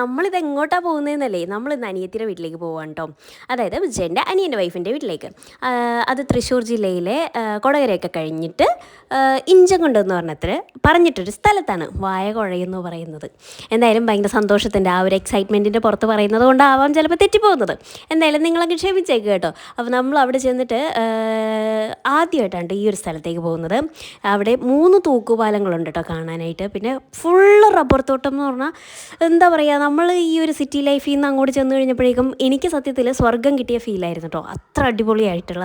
നമ്മളിത് എങ്ങോട്ടാണ് പോകുന്നതെന്നല്ലേ? നമ്മൾ ഇന്ന് അനിയത്തിന്റെ വീട്ടിലേക്ക് പോവാണ് കേട്ടോ അതായത് വിജയന്റെ അനിയന്റെ വൈഫിന്റെ വീട്ടിലേക്ക്. അത് തൃശ്ശൂർ ജില്ലയിലെ കൊടകരയൊക്കെ കഴിഞ്ഞിട്ട് ഇഞ്ചം എന്ന് പറഞ്ഞത്ര പറഞ്ഞിട്ടൊരു സ്ഥലത്താണ് വായകുഴയെന്ന് പറയുന്നത്. എന്തായാലും ഭയങ്കര സന്തോഷത്തിന്റെ ആ ഒരു എക്സൈറ്റ്മെന്റിന്റെ പുറത്ത് പറയുന്നത് കൊണ്ടാവാം ചിലപ്പോൾ തെറ്റിപ്പോകുന്നത്. എന്തായാലും നിങ്ങളങ്ങ് ക്ഷമിച്ചേക്ക് കേട്ടോ. അപ്പോൾ നമ്മൾ അവിടെ ചെന്നിട്ട് ആദ്യമായിട്ടാണ് ഈ ഒരു സ്ഥലത്തേക്ക് പോകുന്നത്. അവിടെ മൂന്ന് തൂക്കുപാലങ്ങളുണ്ട് കേട്ടോ കാണാനായിട്ട്. പിന്നെ ഫുള്ള് റബ്ബർ തോട്ടം എന്ന് പറഞ്ഞാൽ എന്താ പറയുക നമ്മൾ ഈ ഒരു സിറ്റി ലൈഫിൽ നിന്ന് അങ്ങോട്ട് ചെന്ന് കഴിഞ്ഞപ്പോഴേക്കും എനിക്ക് സത്യത്തിൽ സ്വർഗം കിട്ടിയ ഫീലായിരുന്നു കേട്ടോ. അത്ര അടിപൊളിയായിട്ടുള്ള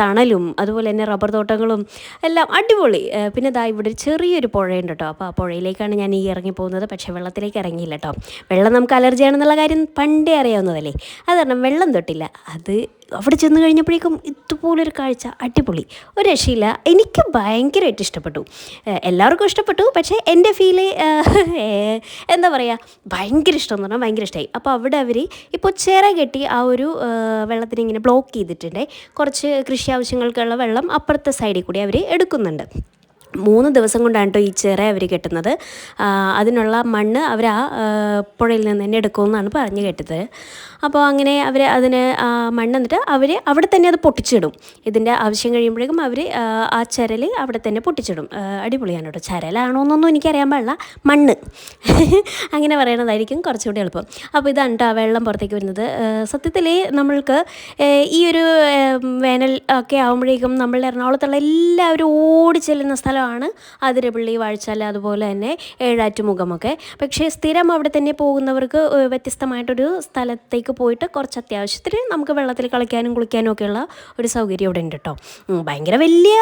തണലും അതുപോലെ തന്നെ റബ്ബർ തോട്ടങ്ങളും എല്ലാം അടിപൊളി. പിന്നെ ദാ ഇവിടെ ഒരു ചെറിയൊരു പുഴയുണ്ട് കേട്ടോ. അപ്പോൾ ആ പുഴയിലേക്കാണ് ഞാൻ ഈ ഇറങ്ങി പോകുന്നത്. പക്ഷേ വെള്ളത്തിലേക്ക് ഇറങ്ങിയില്ല കേട്ടോ. വെള്ളം നമുക്ക് അലർജിയാണെന്നുള്ള കാര്യം പണ്ടേ അറിയാവുന്നതല്ലേ? അത് കാരണം വെള്ളം തൊട്ടില്ല. അത് അവിടെ ചെന്ന് കഴിഞ്ഞപ്പോഴേക്കും ഇതുപോലൊരു കാഴ്ച അടിപൊളി. ഒരു രക്ഷയില്ല. എനിക്ക് ഭയങ്കരമായിട്ട് ഇഷ്ടപ്പെട്ടു. എല്ലാവർക്കും ഇഷ്ടപ്പെട്ടു. പക്ഷേ എന്റെ ഫീൽ എന്താ പറയുക ഭയങ്കര ഇഷ്ടം എന്ന് പറഞ്ഞാൽ ഭയങ്കര ഇഷ്ടമായി അപ്പോൾ അവിടെ അവർ ഇപ്പോൾ ചിറ കെട്ടി ആ ഒരു വെള്ളത്തിനെ ഇങ്ങനെ ബ്ലോക്ക് ചെയ്തിട്ടുണ്ട്. കുറച്ച് കൃഷി ആവശ്യങ്ങൾക്കുള്ള വെള്ളം അപ്പുറത്തെ സൈഡിൽ കൂടി അവർ എടുക്കുന്നുണ്ട്. മൂന്ന് ദിവസം കൊണ്ടാണ് കേട്ടോ ഈ ചിറ അവർ കെട്ടുന്നത്. അതിനുള്ള മണ്ണ് അവർ ആ പുഴയിൽ നിന്ന് തന്നെ എടുക്കുമെന്നാണ് പറഞ്ഞു കേട്ടത്. അപ്പോൾ അങ്ങനെ അവർ അതിന് മണ്ണ് എന്നിട്ട് അവർ അവിടെ തന്നെ അത് പൊട്ടിച്ചിടും. ഇതിന്റെ ആവശ്യം കഴിയുമ്പോഴേക്കും അവർ ആ ചരൽ അവിടെ തന്നെ പൊട്ടിച്ചിടും. അടിപൊളിയാണ് കേട്ടോ ചരലാണോ എന്നൊന്നും എനിക്കറിയാൻ പാടില്ല. മണ്ണ്. അങ്ങനെ പറയണതായിരിക്കും കുറച്ചുകൂടി എളുപ്പം. അപ്പോൾ ഇതാണ് കേട്ടോ വെള്ളം പുറത്തേക്ക് വരുന്നത്. സത്യത്തിൽ നമ്മൾക്ക് ഈ ഒരു വേനൽ ഒക്കെ ആകുമ്പോഴേക്കും നമ്മൾ എറണാകുളത്തുള്ള എല്ലാവരും ഓടി ചെല്ലുന്ന സ്ഥലമാണ് അതിരപ്പള്ളി വാഴച്ചാൽ അതുപോലെ തന്നെ ഏഴാറ്റുമുഖമൊക്കെ. പക്ഷേ സ്ഥിരം അവിടെ തന്നെ പോകുന്നവർക്ക് വ്യത്യസ്തമായിട്ടൊരു സ്ഥലത്തേക്ക് പോയിട്ട് കുറച്ച് അത്യാവശ്യത്തിന് നമുക്ക് വെള്ളത്തിൽ കളിക്കാനും കുളിക്കാനും ഒക്കെയുള്ള ഒരു സൗകര്യം ഇവിടെ ഉണ്ട് കേട്ടോ ഭയങ്കര വലിയ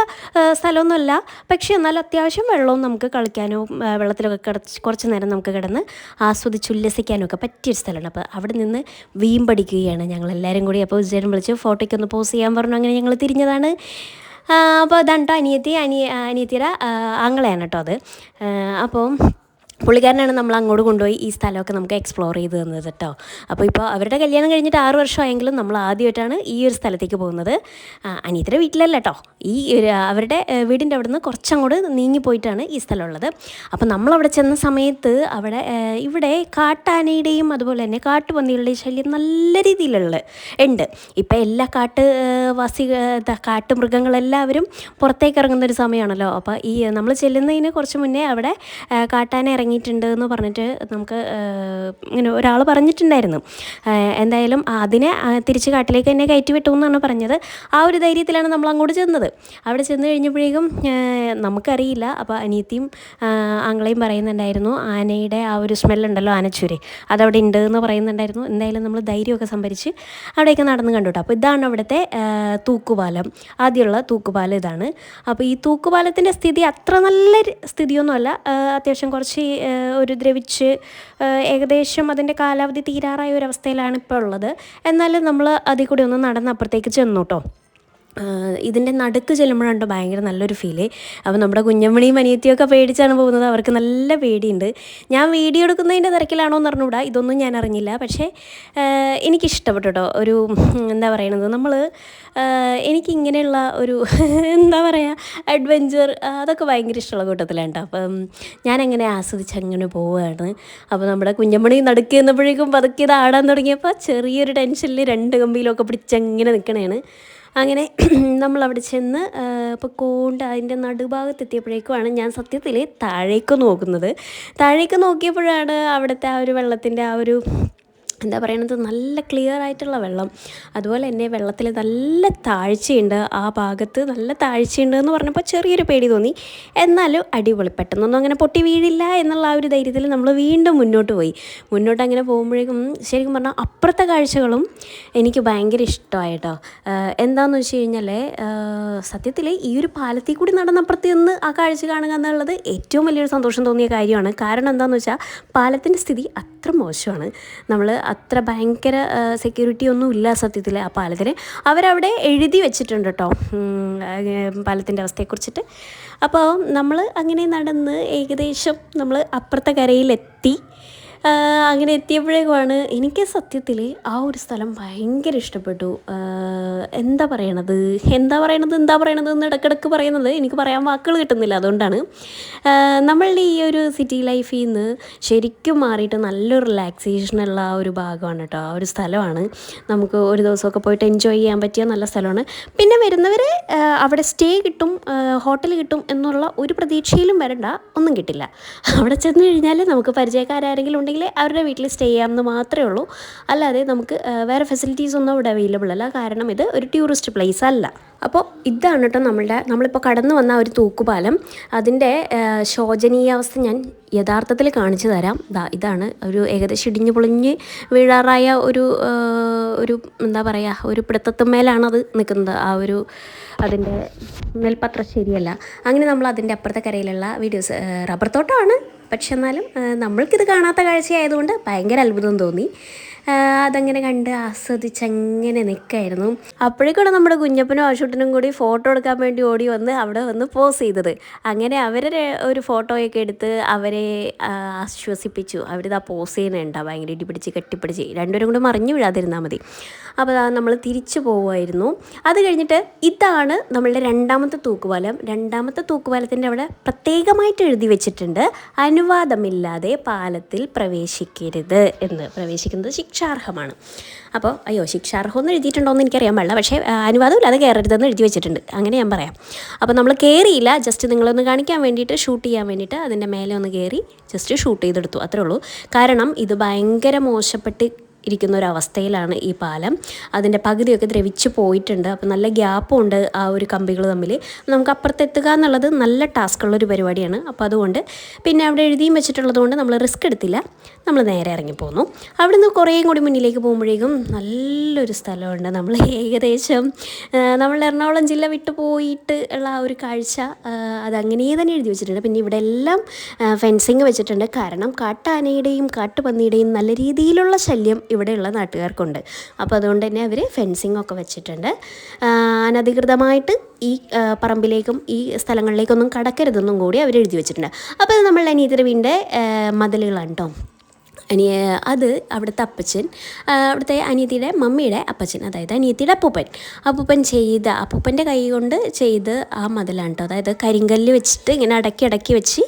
സ്ഥലമൊന്നുമല്ല. പക്ഷേ എന്നാൽ അത്യാവശ്യം വെള്ളവും നമുക്ക് കളിക്കാനോ വെള്ളത്തിലൊക്കെ കിടച്ച് കുറച്ച് നേരം നമുക്ക് കിടന്ന് ആസ്വദിച്ച് ഉല്ലസിക്കാനും ഒക്കെ പറ്റിയൊരു സ്ഥലമാണ്. അപ്പോൾ അവിടെ നിന്ന് വീമ്പടിക്കുകയാണ് ഞങ്ങളെല്ലാവരും കൂടി. അപ്പോൾ വിജയൻ വിളിച്ച് ഫോട്ടോയ്ക്ക് ഒന്ന് പോസ് ചെയ്യാൻ പറഞ്ഞു. അങ്ങനെ ഞങ്ങൾ തിരിഞ്ഞതാണ്. അപ്പോൾ അതാണ് കേട്ടോ അനിയത്തി അനിയ അനിയത്തിയുടെ ആങ്ങളെയാണ് കേട്ടോ അത്. അപ്പോൾ പുള്ളിക്കാരനാണ് നമ്മൾ അങ്ങോട്ട് കൊണ്ടുപോയി ഈ സ്ഥലമൊക്കെ നമുക്ക് എക്സ്പ്ലോർ ചെയ്ത് തന്നത് കേട്ടോ. അപ്പോൾ ഇപ്പോൾ അവരുടെ കല്യാണം കഴിഞ്ഞിട്ട് ആറ് വർഷമായെങ്കിലും നമ്മൾ ആദ്യമായിട്ടാണ് ഈ ഒരു സ്ഥലത്തേക്ക് പോകുന്നത്. അനിയത്തിന്റെ വീട്ടിലല്ല കേട്ടോ. ഈ അവരുടെ വീടിന്റെ അവിടെ നിന്ന് കുറച്ചങ്ങോട്ട് നീങ്ങി പോയിട്ടാണ് ഈ സ്ഥലമുള്ളത്. അപ്പോൾ നമ്മളവിടെ ചെന്ന സമയത്ത് അവിടെ ഇവിടെ കാട്ടാനയുടെയും അതുപോലെ തന്നെ കാട്ടുപന്നികളുടെയും ശല്യം നല്ല രീതിയിലുള്ള ഉണ്ട്. ഇപ്പം എല്ലാ കാട്ട് വാസി കാട്ടുമൃഗങ്ങളെല്ലാവരും പുറത്തേക്ക് ഇറങ്ങുന്ന ഒരു സമയമാണല്ലോ. അപ്പോൾ ഈ നമ്മൾ ചെല്ലുന്നതിന് കുറച്ച് മുന്നേ അവിടെ കാട്ടാന കാട്ടാന ഇറങ്ങിയിട്ടുണ്ട് എന്ന് പറഞ്ഞിട്ട് നമുക്ക് ഇങ്ങനെ ഒരാൾ പറഞ്ഞിട്ടുണ്ടായിരുന്നു. എന്തായാലും അതിനെ തിരിച്ച് കാട്ടിലേക്ക് തന്നെ കയറ്റി വിട്ടു എന്നാണ് പറഞ്ഞത്. ആ ഒരു ധൈര്യത്തിലാണ് നമ്മൾ അങ്ങോട്ട് ചെന്നത്. അവിടെ ചെന്ന് കഴിഞ്ഞപ്പോഴേക്കും നമുക്കറിയില്ല. അപ്പോൾ അനിയത്തിയും ആങ്ങളെയും പറയുന്നുണ്ടായിരുന്നു ആനയുടെ ആ ഒരു സ്മെല്ലുണ്ടല്ലോ ആനച്ചൂര്. അതവിടെ ഉണ്ട് എന്ന് പറയുന്നുണ്ടായിരുന്നു. എന്തായാലും നമ്മൾ ധൈര്യമൊക്കെ സംഭരിച്ച് അവിടെയൊക്കെ നടന്ന് കണ്ടു കേട്ടോ. അപ്പോൾ ഇതാണ് അവിടുത്തെ തൂക്കുപാലം. ആദ്യമുള്ള തൂക്കുപാലം ഇതാണ്. അപ്പോൾ ഈ തൂക്കുപാലത്തിന്റെ സ്ഥിതി അത്ര നല്ല സ്ഥിതിയൊന്നുമല്ല. അത്യാവശ്യം കുറച്ച് ഒരു ദ്രവിച്ച് ഏകദേശം അതിന്റെ കാലാവധി തീരാറായ ഒരു അവസ്ഥയിലാണ് ഇപ്പോൾ ഉള്ളത്. എന്നാലും നമ്മൾ അതിൽ കൂടി ഒന്ന് നടന്ന് അപ്പുറത്തേക്ക് ചെന്നു കേട്ടോ ഇതിന്റെ നടുക്ക് ചെല്ലുമ്പോഴാണ് ഭയങ്കര നല്ലൊരു ഫീൽ അപ്പോൾ നമ്മുടെ കുഞ്ഞമ്മണിയും അനിയത്തിയൊക്കെ പേടിച്ചാണ് പോകുന്നത്. അവർക്ക് നല്ല പേടിയുണ്ട്. ഞാൻ വീഡിയോ എടുക്കുന്നതിന്റെ തിരക്കിലാണോ എന്ന് അറിഞ്ഞൂടാ ഇതൊന്നും ഞാൻ അറിഞ്ഞില്ല. പക്ഷേ എനിക്കിഷ്ടപ്പെട്ടു കേട്ടോ. ഒരു എന്താ പറയണത്? നമ്മൾ എനിക്കിങ്ങനെയുള്ള ഒരു എന്താ പറയുക അഡ്വഞ്ചർ അതൊക്കെ ഭയങ്കര ഇഷ്ടമുള്ള കൂട്ടത്തിലാണ് കേട്ടോ. അപ്പം ഞാനങ്ങനെ ആസ്വദിച്ച് അങ്ങനെ പോവുകയാണ്. അപ്പോൾ നമ്മുടെ കുഞ്ഞമ്മണി നടുക്ക് എന്നപ്പോഴേക്കും പതുക്കിയത് ആടാൻ തുടങ്ങിയപ്പോൾ ചെറിയൊരു ടെൻഷനിൽ രണ്ട് കമ്പിയിലൊക്കെ പിടിച്ചങ്ങനെ നിൽക്കണേണ് അങ്ങനെ നമ്മളവിടെ ചെന്ന് ഇപ്പോൾ കോണ്ട് അതിന്റെ നടുഭാഗത്ത് എത്തിയപ്പോഴേക്കുമാണ് ഞാൻ സത്യത്തിൽ താഴേക്ക് നോക്കുന്നത്. താഴേക്ക് നോക്കിയപ്പോഴാണ് അവിടുത്തെ ആ ഒരു വെള്ളത്തിന്റെ ആ ഒരു എന്താ പറയണത്? നല്ല ക്ലിയർ ആയിട്ടുള്ള വെള്ളം. അതുപോലെ തന്നെ വെള്ളത്തിൽ നല്ല താഴ്ചയുണ്ട് ആ ഭാഗത്ത് നല്ല താഴ്ചയുണ്ട് എന്ന് പറഞ്ഞപ്പോൾ ചെറിയൊരു പേടി തോന്നി. എന്നാലും അടിപൊളി. പെട്ടെന്നൊന്നും അങ്ങനെ പൊട്ടി വീഴില്ല എന്നുള്ള ആ ഒരു ധൈര്യത്തിൽ നമ്മൾ വീണ്ടും മുന്നോട്ട് പോയി. മുന്നോട്ട് അങ്ങനെ പോകുമ്പോഴേക്കും ശരിക്കും പറഞ്ഞാൽ അപ്പുറത്തെ കാഴ്ചകളും എനിക്ക് ഭയങ്കര ഇഷ്ടമായിട്ടോ. എന്താണെന്ന് വെച്ച് കഴിഞ്ഞാൽ സത്യത്തിൽ ഈ ഒരു പാലത്തിൽ കൂടി നടന്നപ്പുറത്ത് നിന്ന് ആ കാഴ്ച കാണുക എന്നുള്ളത് ഏറ്റവും വലിയൊരു സന്തോഷം തോന്നിയ കാര്യമാണ്. കാരണം എന്താണെന്ന് വെച്ചാൽ പാലത്തിന്റെ സ്ഥിതി അത്ര മോശമാണ്. നമ്മൾ അത്ര ഭയങ്കര സെക്യൂരിറ്റി ഒന്നും ഇല്ല സത്യത്തിൽ ആ പാലത്തിന്. അവരവിടെ എഴുതി വെച്ചിട്ടുണ്ട് കേട്ടോ പാലത്തിന്റെ അവസ്ഥയെക്കുറിച്ചിട്ട്. അപ്പോൾ നമ്മൾ അങ്ങനെ നടന്ന് ഏകദേശം നമ്മൾ അപ്പുറത്തെ കരയിലെത്തി. അങ്ങനെ എത്തിയപ്പോഴേക്കുമാണ് എനിക്ക് സത്യത്തിൽ ആ ഒരു സ്ഥലം ഭയങ്കര ഇഷ്ടപ്പെട്ടു. എന്താ പറയണത്? എന്താ പറയണത്? എന്താ പറയണത്? എന്ന് ഇടയ്ക്കിടയ്ക്ക് പറയുന്നത് എനിക്ക് പറയാൻ വാക്കുകൾ കിട്ടുന്നില്ല. അതുകൊണ്ടാണ്. നമ്മളുടെ ഈ ഒരു സിറ്റി ലൈഫിൽ നിന്ന് ശരിക്കും മാറിയിട്ട് നല്ലൊരു റിലാക്സേഷനുള്ള ആ ഒരു ഭാഗമാണ് കേട്ടോ. ആ ഒരു സ്ഥലമാണ്. നമുക്ക് ഒരു ദിവസമൊക്കെ പോയിട്ട് എൻജോയ് ചെയ്യാൻ പറ്റിയ നല്ല സ്ഥലമാണ്. പിന്നെ വരുന്നവർ അവിടെ സ്റ്റേ കിട്ടും ഹോട്ടൽ കിട്ടും എന്നുള്ള ഒരു പ്രതീക്ഷയിലും വരണ്ട. ഒന്നും കിട്ടില്ല. അവിടെ ചെന്ന് കഴിഞ്ഞാൽ നമുക്ക് പരിചയക്കാരെങ്കിലും ഉണ്ടെങ്കിൽ അവരുടെ വീട്ടിൽ സ്റ്റേ ചെയ്യാമെന്ന് മാത്രമേ ഉള്ളൂ. അല്ലാതെ നമുക്ക് വേറെ ഫെസിലിറ്റീസ് ഒന്നും അവിടെ അവൈലബിൾ അല്ല. കാരണം ഇത് ഒരു ടൂറിസ്റ്റ് പ്ലേസ് അല്ല. അപ്പോൾ ഇതാണ് കേട്ടോ നമ്മളുടെ നമ്മളിപ്പോൾ കടന്നു വന്ന ഒരു തൂക്കുപാലം. അതിന്റെ ശോചനീയാവസ്ഥ ഞാൻ യഥാർത്ഥത്തിൽ കാണിച്ചു തരാം. ഇതാണ് ഒരു ഏകദേശം ഇടിഞ്ഞു പൊളിഞ്ഞ് വീഴാറായ ഒരു ഒരു എന്താ പറയുക ഒരു പിടുത്തത്തുമ്മേലാണത് നിൽക്കുന്നത്. ആ ഒരു അതിന്റെ നെൽപത്ര ശരിയല്ല. അങ്ങനെ നമ്മൾ അതിന്റെ അപ്പുറത്തെ കരയിലുള്ള വീഡിയോസ് റബ്ബർ തോട്ടമാണ്. പക്ഷെ എന്നാലും നമ്മൾക്കിത് കാണാത്ത കാഴ്ചയായതുകൊണ്ട് ഭയങ്കര അത്ഭുതം തോന്നി. അതങ്ങനെ കണ്ട് ആസ്വദിച്ച് അങ്ങനെ നിൽക്കായിരുന്നു അപ്പോഴേക്കൂടെ നമ്മുടെ കുഞ്ഞപ്പനും ആശുട്ടനും കൂടി ഫോട്ടോ എടുക്കാൻ വേണ്ടി ഓടി വന്ന് അവിടെ വന്ന് പോസ് ചെയ്തത്. അങ്ങനെ അവരെ ഒരു ഫോട്ടോയൊക്കെ എടുത്ത് അവരെ ആശ്വസിപ്പിച്ചു. അവരിതാ പോസ് ചെയ്യുന്നുണ്ട് ഭയങ്കര ഇടിപിടിച്ച് കെട്ടിപ്പിടിച്ച്. രണ്ടുപേരും കൂടെ മറിഞ്ഞു വീഴാതിരുന്നാൽ മതി. അപ്പോൾ നമ്മൾ തിരിച്ചു പോവുമായിരുന്നു. അത് കഴിഞ്ഞിട്ട് ഇതാണ് നമ്മളുടെ രണ്ടാമത്തെ തൂക്കുപാലം. രണ്ടാമത്തെ തൂക്കുപാലത്തിന്റെ അവിടെ പ്രത്യേകമായിട്ട് എഴുതി വെച്ചിട്ടുണ്ട് അനുവാദമില്ലാതെ പാലത്തിൽ പ്രവേശിക്കരുത് എന്ന്. പ്രവേശിക്കുന്നത് ശിക്ഷാർഹമാണ്. അപ്പോൾ അയ്യോ ശിക്ഷാർഹം എന്ന് എഴുതിയിട്ടുണ്ടോ എന്ന് എനിക്കറിയാൻ പാടില്ല. പക്ഷേ അനുവാദമില്ലാതെ കയറരുതെന്ന് എഴുതി വെച്ചിട്ടുണ്ട്. അങ്ങനെ ഞാൻ പറയാം. അപ്പോൾ നമ്മൾ കയറിയില്ല. ജസ്റ്റ് നിങ്ങളൊന്ന് കാണിക്കാൻ വേണ്ടിയിട്ട് ഷൂട്ട് ചെയ്യാൻ വേണ്ടിയിട്ട് അതിന്റെ മേലെ ഒന്ന് കയറി ജസ്റ്റ് ഷൂട്ട് ചെയ്തെടുത്തു. അത്രേ ഉള്ളൂ. കാരണം ഇത് ഭയങ്കര മോശപ്പെട്ട് ഇരിക്കുന്ന ഒരു അവസ്ഥയിലാണ് ഈ പാലം. അതിന്റെ പകുതിയൊക്കെ ദ്രവിച്ച് പോയിട്ടുണ്ട്. അപ്പോൾ നല്ല ഗ്യാപ്പും ഉണ്ട് ആ ഒരു കമ്പികൾ തമ്മിൽ നമുക്ക് അപ്പുറത്തെത്തുക എന്നുള്ളത് നല്ല ടാസ്ക് ഒരു പരിപാടിയാണ്. അപ്പോൾ അതുകൊണ്ട് പിന്നെ അവിടെ എഴുതിയും വെച്ചിട്ടുള്ളത് കൊണ്ട് നമ്മൾ റിസ്ക് എടുത്തില്ല. നമ്മൾ നേരെ ഇറങ്ങിപ്പോന്നു നിന്ന് കുറേയും കൂടി മുന്നിലേക്ക് പോകുമ്പോഴേക്കും നല്ലൊരു സ്ഥലമുണ്ട്. നമ്മൾ ഏകദേശം നമ്മൾ എറണാകുളം ജില്ല വിട്ടു പോയിട്ട് ഉള്ള ആ ഒരു കാഴ്ച അതങ്ങനെ തന്നെ എഴുതി വെച്ചിട്ടുണ്ട്. പിന്നെ ഇവിടെ എല്ലാം ഫെൻസിങ് വെച്ചിട്ടുണ്ട്. കാരണം കാട്ടാനയുടെയും കാട്ടുപന്നിയുടെയും നല്ല രീതിയിലുള്ള ശല്യം ഇവിടെയുള്ള നാട്ടുകാർക്കുണ്ട്. അപ്പോൾ അതുകൊണ്ട് തന്നെ അവർ ഫെൻസിങ് ഒക്കെ വെച്ചിട്ടുണ്ട്. അനധികൃതമായിട്ട് ഈ പറമ്പിലേക്കും ഈ സ്ഥലങ്ങളിലേക്കൊന്നും കടക്കരുതെന്നും കൂടി അവർ എഴുതി വെച്ചിട്ടുണ്ട്. അപ്പോൾ നമ്മൾ അനീതിയുടെ വീടിന്റെ മതിലുകളാണ് കേട്ടോ അനിയ അത് അവിടുത്തെ അപ്പച്ചൻ അവിടുത്തെ അനിയത്തിയുടെ മമ്മിയുടെ അപ്പച്ചൻ അതായത് അനിയത്തിയുടെ അപ്പൂപ്പൻ. അപ്പൂപ്പൻ ചെയ്ത അപ്പൂപ്പന്റെ കൈ കൊണ്ട് ചെയ്ത് ആ മതിലാണ് കേട്ടോ അതായത് കരിങ്കല്ല് വെച്ചിട്ട് ഇങ്ങനെ അടക്കി അടക്കി വെച്ച്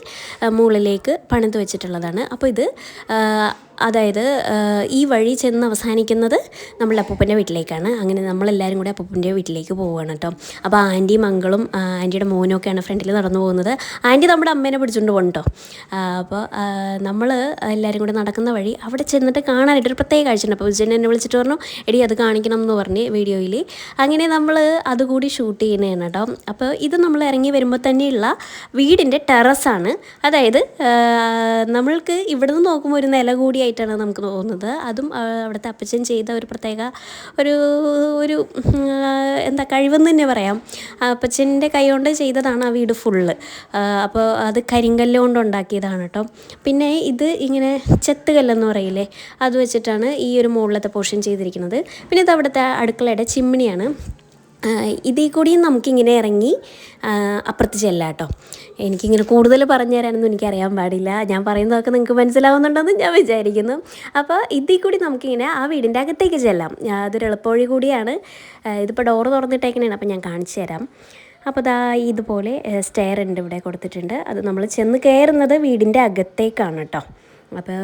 മുകളിലേക്ക് പണിത് വെച്ചിട്ടുള്ളതാണ്. അപ്പോൾ ഇത് അതായത് ഈ വഴി ചെന്ന് അവസാനിക്കുന്നത് നമ്മളുടെ അപ്പൂപ്പന്റെ വീട്ടിലേക്കാണ്. അങ്ങനെ നമ്മളെല്ലാവരും കൂടി അപ്പൂപ്പന്റെ വീട്ടിലേക്ക് പോവുകയാണ് കേട്ടോ. അപ്പോൾ ആന്റിയും മംഗളും ആന്റിയുടെ മോനും ഒക്കെയാണ് ഫ്രണ്ടിൽ നടന്നു പോകുന്നത്. ആന്റി നമ്മുടെ അമ്മേനെ പിടിച്ചുകൊണ്ട് പോകും കേട്ടോ അപ്പോൾ നമ്മൾ എല്ലാവരും കൂടി നടക്കുന്ന വഴി അവിടെ ചെന്നിട്ട് കാണാനായിട്ട് ഒരു പ്രത്യേക കാഴ്ചയുണ്ട് അപ്പോൾ വിജയൻ എന്നെ വിളിച്ചിട്ട് പറഞ്ഞു എടി അത് കാണിക്കണം എന്ന് പറഞ്ഞ് വീഡിയോയിൽ. അങ്ങനെ നമ്മൾ അതുകൂടി ഷൂട്ട് ചെയ്യുന്നതാണ് കേട്ടോ. അപ്പോൾ ഇത് നമ്മൾ ഇറങ്ങി വരുമ്പോൾ തന്നെയുള്ള വീടിന്റെ ടെറസാണ്. അതായത് നമ്മൾക്ക് ഇവിടെ നിന്ന് നോക്കുമ്പോൾ ഒരു നില കൂടിയായിട്ടാണ് നമുക്ക് തോന്നുന്നത്. അതും അവിടുത്തെ അപ്പച്ചൻ ചെയ്ത ഒരു പ്രത്യേക ഒരു ഒരു എന്താ കഴിവെന്ന് തന്നെ പറയാം. അപ്പച്ചന്റെ കൈ കൊണ്ട് ചെയ്തതാണ് ആ വീട് ഫുള്ള്. അപ്പോൾ അത് കരിങ്കല്ല് കൊണ്ട് ഉണ്ടാക്കിയതാണ് കേട്ടോ. പിന്നെ ഇത് ഇങ്ങനെ ചെത്തുകല്ലെന്ന് പറയില്ലേ അത് വെച്ചിട്ടാണ് ഈ ഒരു മുകളിലത്തെ പോർഷൻ ചെയ്തിരിക്കുന്നത്. പിന്നെ ഇത് അവിടുത്തെ അടുക്കളയുടെ ചിമ്മിണിയാണ്. ഇതിൽ കൂടിയും നമുക്കിങ്ങനെ ഇറങ്ങി അപ്പുറത്ത് ചെല്ലാം കേട്ടോ എനിക്കിങ്ങനെ കൂടുതൽ പറഞ്ഞു തരാനൊന്നും എനിക്കറിയാൻ പാടില്ല. ഞാൻ പറയുന്നതൊക്കെ നിങ്ങൾക്ക് മനസ്സിലാവുന്നുണ്ടെന്ന് ഞാൻ വിചാരിക്കുന്നു. അപ്പോൾ ഇതിൽ കൂടി നമുക്കിങ്ങനെ ആ വീടിന്റെ അകത്തേക്ക് ചെല്ലാം. അതൊരു എളുപ്പവഴി കൂടിയാണ്. ഇതിപ്പോൾ ഡോറ് തുറന്നിട്ടേക്കണേണ്. അപ്പോൾ ഞാൻ കാണിച്ചു തരാം. അപ്പോൾ ദാ ഇതുപോലെ സ്റ്റെയർ ഉണ്ട് ഇവിടെ കൊടുത്തിട്ടുണ്ട്. അത് നമ്മൾ ചെന്ന് കയറുന്നത് വീടിന്റെ അകത്തേക്കാണ് കേട്ടോ അപ്പോൾ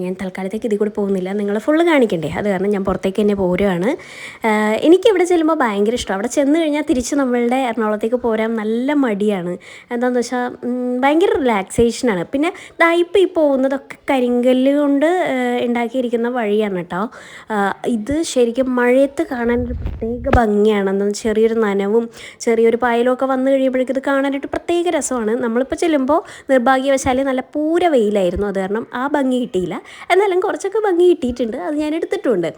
ഞാൻ തൽക്കാലത്തേക്ക് ഇതിൽ കൂടി പോകുന്നില്ല. നിങ്ങൾ ഫുള്ള് കാണിക്കണ്ടേ? അത് കാരണം ഞാൻ പുറത്തേക്ക് തന്നെ പോരുകയാണ് ആ, എനിക്ക് ഇവിടെ ചെല്ലുമ്പോൾ ഭയങ്കര ഇഷ്ടം. അവിടെ ചെന്ന് കഴിഞ്ഞാൽ തിരിച്ച് നമ്മളുടെ എറണാകുളത്തേക്ക് പോരാൻ നല്ല മടിയാണ്. എന്താണെന്ന് വെച്ചാൽ ഭയങ്കര റിലാക്സേഷനാണ് പിന്നെ ദാ ഇപ്പോൾ ഈ പോകുന്നതൊക്കെ കരിങ്കല്ല് കൊണ്ട് ഉണ്ടാക്കിയിരിക്കുന്ന വഴിയാണ് കേട്ടോ ഇത് ശരിക്കും മഴയത്ത് കാണാൻ ഒരു പ്രത്യേക ഭംഗിയാണ്. എന്താ ചെറിയൊരു നനവും ചെറിയൊരു പായലൊക്കെ വന്നു കഴിയുമ്പോഴേക്കും ഇത് കാണാനായിട്ട് പ്രത്യേക രസമാണ്. നമ്മളിപ്പോൾ ചെല്ലുമ്പോൾ നിർഭാഗ്യവശാൽ നല്ല പൂര വെയിലായിരുന്നു. അത് കാരണം ആ ഭംഗി കിട്ടിയില്ല. എന്നാലും കുറച്ചൊക്കെ ഭംഗി കിട്ടിയിട്ടുണ്ട്. അത് ഞാൻ എടുത്തിട്ടുണ്ട്.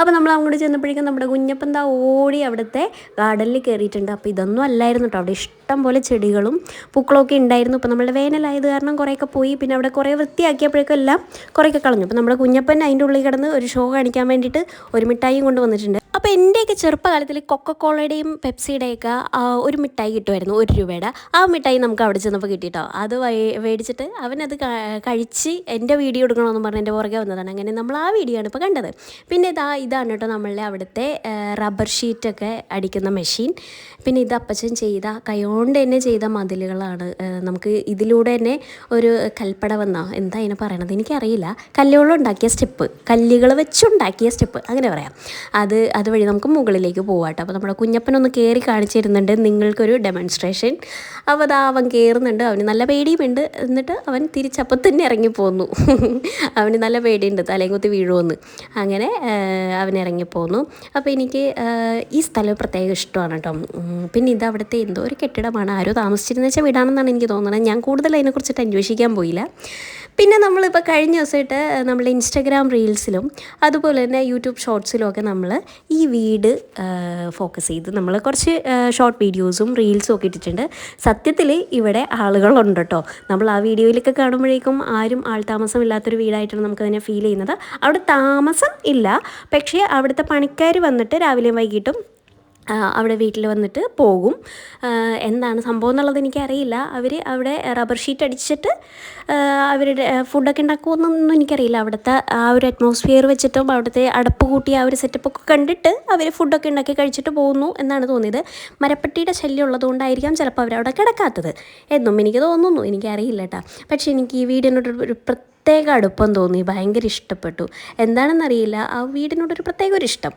അപ്പോൾ നമ്മൾ അങ്ങോട്ട് ചെന്നപ്പോഴേക്കും നമ്മുടെ കുഞ്ഞപ്പൻ ദാ ഓടി അവിടുത്തെ ഗാർഡനിൽ കയറിയിട്ടുണ്ട് അപ്പോൾ ഇതൊന്നും അല്ലായിരുന്നു കേട്ടോ അവിടെ ഇഷ്ടം പോലെ ചെടികളും പൂക്കളൊക്കെ ഉണ്ടായിരുന്നു. ഇപ്പോൾ നമ്മളുടെ വേനലായത് കാരണം കുറേയൊക്കെ പോയി. പിന്നെ അവിടെ കുറേ വൃത്തിയാക്കിയപ്പോഴേക്കും എല്ലാം കുറേയൊക്കെ കളഞ്ഞു. അപ്പോൾ നമ്മുടെ കുഞ്ഞപ്പൻ അതിന്റെ ഉള്ളിൽ കിടന്ന് ഒരു ഷോ കാണിക്കാൻ വേണ്ടിയിട്ട് ഒരു മിഠായിയും കൊണ്ട് വന്നിട്ടുണ്ട്. അപ്പോൾ എന്റെയൊക്കെ ചെറുപ്പകാലത്തിൽ കൊക്കക്കോളയുടെയും പെപ്സിയുടെയൊക്കെ ഒരു മിഠായി കിട്ടുമായിരുന്നു ഒരു രൂപയുടെ. ആ മിഠായി നമുക്ക് അവിടെ ചെന്നപ്പോൾ കിട്ടിയിട്ടോ അത് മേടിച്ചിട്ട് അവനത് കഴിച്ച് എന്റെ വീഡിയോ എടുക്കണമെന്ന് പറഞ്ഞ് എന്റെ പുറകെ വന്നതാണ്. അങ്ങനെ നമ്മൾ ആ വീഡിയോ ആണ് ഇപ്പോൾ കണ്ടത്. പിന്നെ ഇതാ ഇതാണ് കേട്ടോ നമ്മളുടെ അവിടുത്തെ റബ്ബർ ഷീറ്റൊക്കെ അടിക്കുന്ന മെഷീൻ. പിന്നെ ഇത് അപ്പച്ചൻ ചെയ്ത കൈകൊണ്ട് തന്നെ ചെയ്ത മതിലുകളാണ്. നമുക്ക് ഇതിലൂടെ തന്നെ ഒരു കൽപ്പട വന്നോ? എന്താ അതിനെ പറയണത്? എനിക്കറിയില്ല. കല്ലുകൾ ഉണ്ടാക്കിയ സ്റ്റെപ്പ്. കല്ലുകൾ വെച്ചുണ്ടാക്കിയ സ്റ്റെപ്പ്. അങ്ങനെ പറയാം. അത് അതുവഴി നമുക്ക് മുകളിലേക്ക് പോവാട്ടോ. അപ്പോൾ നമ്മുടെ കുഞ്ഞപ്പനൊന്ന് കയറി കാണിച്ചു തരുന്നുണ്ട് നിങ്ങൾക്കൊരു ഡെമോൺസ്ട്രേഷൻ അപ്പോൾ അത് അവൻ കയറുന്നുണ്ട് അവന് നല്ല പേടിയുമുണ്ട്. എന്നിട്ട് അവൻ തിരിച്ചപ്പം തന്നെ ഇറങ്ങിപ്പോന്നു. അവന് നല്ല പേടിയുണ്ട്. തലയും കുത്തി വീഴുമെന്ന് അങ്ങനെ അവൻ അവൻ ഇറങ്ങിപ്പോന്നു. അപ്പോൾ എനിക്ക് ഈ സ്ഥലം പ്രത്യേകം ഇഷ്ടമാണ് കേട്ടോ. പിന്നെ ഇത് അവിടുത്തെ എന്തോ ഒരു കെട്ടിടമാണ്. ആരോ താമസിച്ചിരുന്ന വെച്ചാൽ വീടാണെന്നാണ് എനിക്ക് തോന്നുന്നത് ഞാൻ കൂടുതൽ അതിനെക്കുറിച്ചിട്ട് അന്വേഷിക്കാൻ പോയില്ല. പിന്നെ നമ്മളിപ്പോൾ കഴിഞ്ഞ ദിവസമായിട്ട് നമ്മൾ ഇൻസ്റ്റഗ്രാം റീൽസിലും അതുപോലെ തന്നെ യൂട്യൂബ് ഷോർട്സിലും ഒക്കെ നമ്മൾ ഈ വീട് ഫോക്കസ് ചെയ്ത് നമ്മൾ കുറച്ച് ഷോർട്ട് വീഡിയോസും റീൽസും ഒക്കെ ഇട്ടിട്ടുണ്ട്. സത്യത്തിൽ ഇവിടെ ആളുകളുണ്ട് കേട്ടോ നമ്മൾ ആ വീഡിയോയിലൊക്കെ കാണുമ്പോഴേക്കും ആരും ആൾ താമസമില്ലാത്തൊരു വീടായിട്ടാണ് നമുക്ക് നമുക്കതിനെ ഫീൽ ചെയ്യുന്നത്. അവിടെ താമസം ഇല്ല. പക്ഷേ അവിടുത്തെ പണിക്കാർ വന്നിട്ട് രാവിലെയും വൈകിട്ടും അവിടെ വീട്ടിൽ വന്നിട്ട് പോകും. എന്താണ് സംഭവം എന്നുള്ളത് എനിക്കറിയില്ല. അവർ അവിടെ റബ്ബർ ഷീറ്റ് അടിച്ചിട്ട് അവരുടെ ഫുഡൊക്കെ ഉണ്ടാക്കുമെന്നൊന്നും എനിക്കറിയില്ല. അവിടുത്തെ ആ ഒരു അറ്റ്മോസ്ഫിയർ വെച്ചിട്ടും അവിടുത്തെ അടപ്പ് കൂട്ടി ആ ഒരു സെറ്റപ്പൊക്കെ കണ്ടിട്ട് അവർ ഫുഡൊക്കെ ഉണ്ടാക്കി കഴിച്ചിട്ട് പോകുന്നു എന്നാണ് തോന്നിയത്. മരപ്പട്ടിയുടെ ശല്യം ഉള്ളതുകൊണ്ടായിരിക്കാം ചിലപ്പോൾ അവരവിടെ കിടക്കാത്തത് എന്നും എനിക്ക് തോന്നുന്നു. എനിക്കറിയില്ല കേട്ടോ പക്ഷേ എനിക്ക് ഈ വീടിനോട് ഒരു പ്രത്യേക അടുപ്പം തോന്നി ഭയങ്കര ഇഷ്ടപ്പെട്ടു. എന്താണെന്നറിയില്ല ആ വീടിനോടൊരു പ്രത്യേക ഒരു ഇഷ്ടം.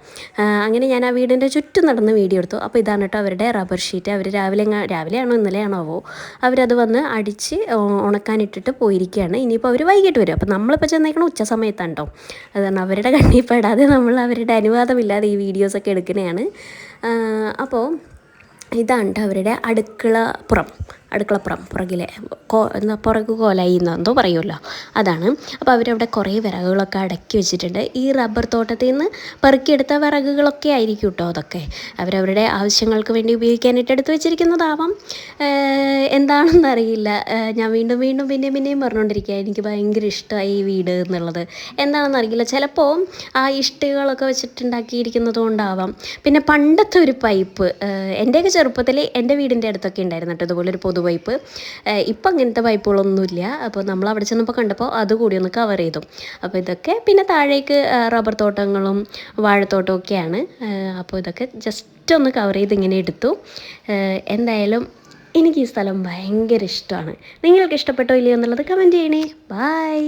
അങ്ങനെ ഞാൻ ആ വീടിന്റെ ചുറ്റും നടന്ന് വീഡിയോ എടുത്തു. അപ്പോൾ ഇതാണ് കേട്ടോ അവരുടെ റബ്ബർ ഷീറ്റ്. അവർ രാവിലെ രാവിലെയാണോ ഇന്നലെയാണോ ആവോ അവരത് വന്ന് അടിച്ച് ഉണക്കാനിട്ടിട്ട് പോയിരിക്കുകയാണ്. ഇനിയിപ്പോൾ അവർ വൈകിട്ട് വരും. അപ്പോൾ നമ്മളിപ്പോൾ ചെന്നേക്കണം ഉച്ച സമയത്താണ് കേട്ടോ. അത് കാരണം അവരുടെ കണ്ണിൽ പെടാതെ നമ്മൾ അവരുടെ അനുവാദമില്ലാതെ ഈ വീഡിയോസൊക്കെ എടുക്കുന്നതാണ്. അപ്പോൾ ഇതാണ് അവരുടെ അടുക്കള അടുക്കളപ്പുറം അടുക്കളപ്പുറം പുറകിലെ കോ എന്താ പുറകു കോലായി എന്നെന്തോ പറയുമല്ലോ. അതാണ്. അപ്പോൾ അവരവിടെ കുറേ വിറകുകളൊക്കെ അടക്കി വെച്ചിട്ടുണ്ട്. ഈ റബ്ബർ തോട്ടത്തിൽ നിന്ന് പെറുക്കിയെടുത്ത വിറകുകളൊക്കെ ആയിരിക്കും കേട്ടോ അതൊക്കെ. അവരവരുടെ ആവശ്യങ്ങൾക്ക് വേണ്ടി ഉപയോഗിക്കാനായിട്ട് എടുത്ത് വെച്ചിരിക്കുന്നതാവാം. എന്താണെന്ന് അറിയില്ല. ഞാൻ വീണ്ടും വീണ്ടും പിന്നെയും പിന്നെയും പറഞ്ഞുകൊണ്ടിരിക്കുക എനിക്ക് ഭയങ്കര ഇഷ്ടമായി ഈ വീട് എന്നുള്ളത്. എന്താണെന്ന് അറിയില്ല. ചിലപ്പോൾ ആ ഇഷ്ടികളൊക്കെ വെച്ചിട്ടുണ്ടാക്കിയിരിക്കുന്നത് കൊണ്ടാവാം. പിന്നെ പണ്ടത്തെ ഒരു പൈപ്പ് എന്റെയൊക്കെ ചെറുപ്പത്തിൽ എന്റെ വീടിന്റെ അടുത്തൊക്കെ ഉണ്ടായിരുന്നു കേട്ടോ ഇതുപോലെ ഒരു പൊതു പൈപ്പ് ഇപ്പം അങ്ങനത്തെ പൈപ്പുകളൊന്നുമില്ല അപ്പോൾ നമ്മൾ അവിടെ ചെന്നപ്പോൾ കണ്ടപ്പോൾ അതുകൂടി ഒന്ന് കവർ ചെയ്തു. അപ്പോൾ ഇതൊക്കെ പിന്നെ താഴേക്ക് റബ്ബർ തോട്ടങ്ങളും വാഴത്തോട്ടവും ഒക്കെയാണ് അപ്പോൾ ഇതൊക്കെ ജസ്റ്റ് ഒന്ന് കവർ ചെയ്ത് ഇങ്ങനെ എടുത്തു. എന്തായാലും എനിക്ക് ഈ സ്ഥലം ഭയങ്കര ഇഷ്ടമാണ്. നിങ്ങൾക്ക് ഇഷ്ടപ്പെട്ടോ ഇല്ലയോ എന്നുള്ളത് കമന്റ് ചെയ്യണേ. ബൈ